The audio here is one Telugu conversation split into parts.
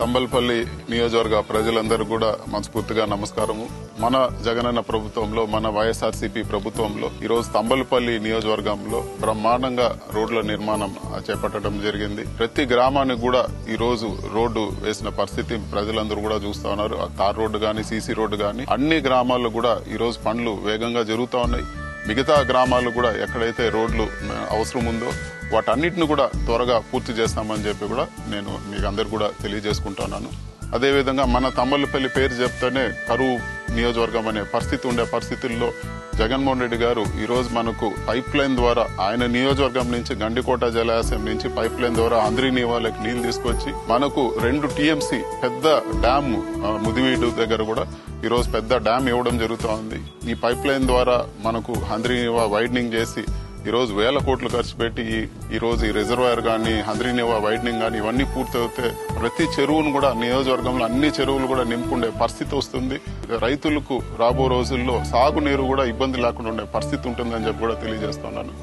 తంబల్పల్లి నియోజకవర్గ ప్రజలందరూ కూడా మనస్ఫూర్తిగా నమస్కారము. మన జగనన్న ప్రభుత్వంలో మన వైఎస్ఆర్సీపీ ప్రభుత్వంలో ఈరోజు తంబల్పల్లి నియోజకవర్గంలో బ్రహ్మాండంగా రోడ్ల నిర్మాణం చేపట్టడం జరిగింది. ప్రతి గ్రామానికి కూడా ఈ రోజు రోడ్డు వేసిన పరిస్థితి ప్రజలందరూ కూడా చూస్తా ఉన్నారు. ఆ తార్ రోడ్డు గాని సీసీ రోడ్డు గాని అన్ని గ్రామాల్లో కూడా ఈ రోజు పనులు వేగంగా జరుగుతా ఉన్నాయి. మిగతా గ్రామాలు కూడా ఎక్కడైతే రోడ్లు అవసరం ఉందో వాటన్నిటిని కూడా త్వరగా పూర్తి చేస్తామని చెప్పి కూడా నేను మీకు అందరు కూడా తెలియజేసుకుంటున్నాను. అదేవిధంగా మన తమ్మలపల్లి పేరు చెప్తేనే కరువు నియోజకవర్గం అనే పరిస్థితి ఉండే పరిస్థితుల్లో జగన్మోహన్ రెడ్డి గారు ఈరోజు మనకు పైప్ లైన్ ద్వారా ఆయన నియోజకవర్గం నుంచి గండికోట జలాశయం నుంచి పైప్ లైన్ ద్వారా ఆంధ్రీ నివాళకి నీళ్ళు తీసుకొచ్చి మనకు రెండు టీఎంసీ పెద్ద డ్యామ్ ముదివీడు దగ్గర కూడా ఈరోజు పెద్ద డ్యామ్ ఇవ్వడం జరుగుతూ ఉంది. ఈ పైప్ లైన్ ద్వారా మనకు హంద్రీనివా వైడనింగ్ చేసి ఈరోజు వేల కోట్లు ఖర్చు పెట్టి ఈరోజు ఈ రిజర్వాయర్ కానీ హంద్రీనివా వైడనింగ్ కానీ ఇవన్నీ పూర్తయితే ప్రతి చెరువును కూడా నియోజకవర్గంలో అన్ని చెరువులు కూడా నింపుండే పరిస్థితి వస్తుంది. రైతులకు రాబో రోజుల్లో సాగునీరు కూడా ఇబ్బంది లేకుండా ఉండే పరిస్థితి ఉంటుందని చెప్పి కూడా తెలియజేస్తున్నాను.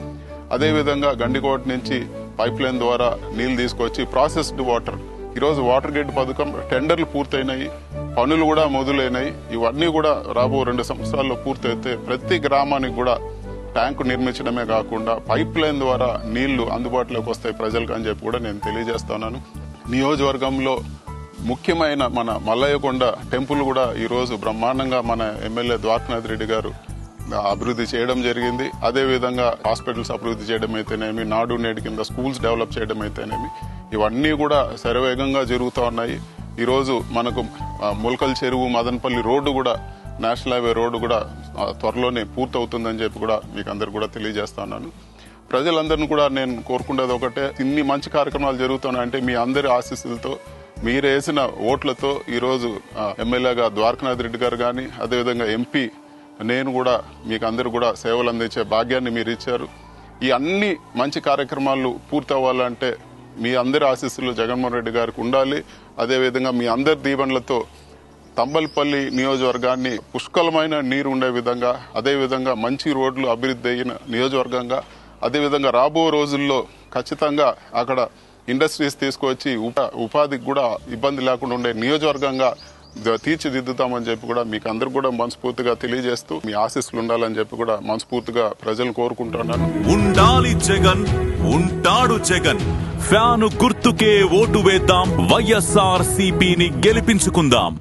అదేవిధంగా గండికోట నుంచి పైప్ లైన్ ద్వారా నీళ్ళు తీసుకొచ్చి ప్రాసెస్డ్ వాటర్. ఈరోజు వాటర్ గేట్ పథకం టెండర్లు పూర్తయినాయి పనులు కూడా మొదలైనాయి. ఇవన్నీ కూడా రాబో రెండు సంవత్సరాల్లో పూర్తయితే ప్రతి గ్రామానికి కూడా ట్యాంకు నిర్మించడమే కాకుండా పైప్ లైన్ ద్వారా నీళ్ళు అందుబాటులోకి వస్తాయి ప్రజలకు అని చెప్పి కూడా నేను తెలియజేస్తున్నాను. నియోజకవర్గంలో ముఖ్యమైన మన మల్లయ్యకొండ టెంపుల్ కూడా ఈరోజు బ్రహ్మాండంగా మన ఎమ్మెల్యే ద్వారకనాథ్ రెడ్డి గారు అభివృద్ధి చేయడం జరిగింది. అదే విధంగా హాస్పిటల్స్ అభివృద్ధి చేయడం అయితేనేమి నాడు నేడు కింద స్కూల్స్ డెవలప్ చేయడం అయితేనేమి ఇవన్నీ కూడా శరవేగంగా జరుగుతూ ఉన్నాయి. ఈరోజు మనకు ఆ, ములకల్ చెరువు మదనపల్లి రోడ్డు కూడా నేషనల్ హైవే రోడ్డు కూడా త్వరలోనే పూర్తవుతుందని చెప్పి కూడా మీకు అందరు కూడా తెలియజేస్తున్నాను ప్రజలందరిని కూడా నేను కోరుకునేది ఒకటే ఇన్ని మంచి కార్యక్రమాలు జరుగుతున్నాయంటే మీ అందరి ఆశీస్సులతో మీరు వేసిన ఓట్లతో ఈరోజు ఎమ్మెల్యేగా ద్వారకనాథ్ రెడ్డి గారు కానీ అదేవిధంగా ఎంపీ నేను కూడా మీకు అందరు కూడా సేవలు అందించే భాగ్యాన్ని మీరు ఇచ్చారు. ఈ అన్ని మంచి కార్యక్రమాలు పూర్తి అవ్వాలంటే మీ అందరి ఆశీస్సులు జగన్మోహన్ రెడ్డి గారికి ఉండాలి. అదేవిధంగా మీ అందరి దీవెనలతో తంబల్పల్లి నియోజకవర్గాన్ని పుష్కలమైన నీరు ఉండే విధంగా అదేవిధంగా మంచి రోడ్లు అభివృద్ధి అయిన నియోజకవర్గంగా అదేవిధంగా రాబో రోజుల్లో ఖచ్చితంగా అక్కడ ఇండస్ట్రీస్ తీసుకొచ్చి ఉప- ఉపాధికి కూడా ఇబ్బంది లేకుండా ఉండే నియోజకవర్గంగా తీర్చిదిద్దుతామని చెప్పి కూడా మీకు అందరు కూడా మనస్ఫూర్తిగా తెలియజేస్తూ మీ ఆశీస్సులు ఉండాలని చెప్పి కూడా మనస్ఫూర్తిగా ప్రజలు కోరుకుంటున్నాను ఉండాలి జగన్ ఉంటాడు జగన్. ఫ్యాను గుర్తుకే ఓటు వేద్దాం వైఎస్ఆర్ సిపిని గెలిపించుకుందాం.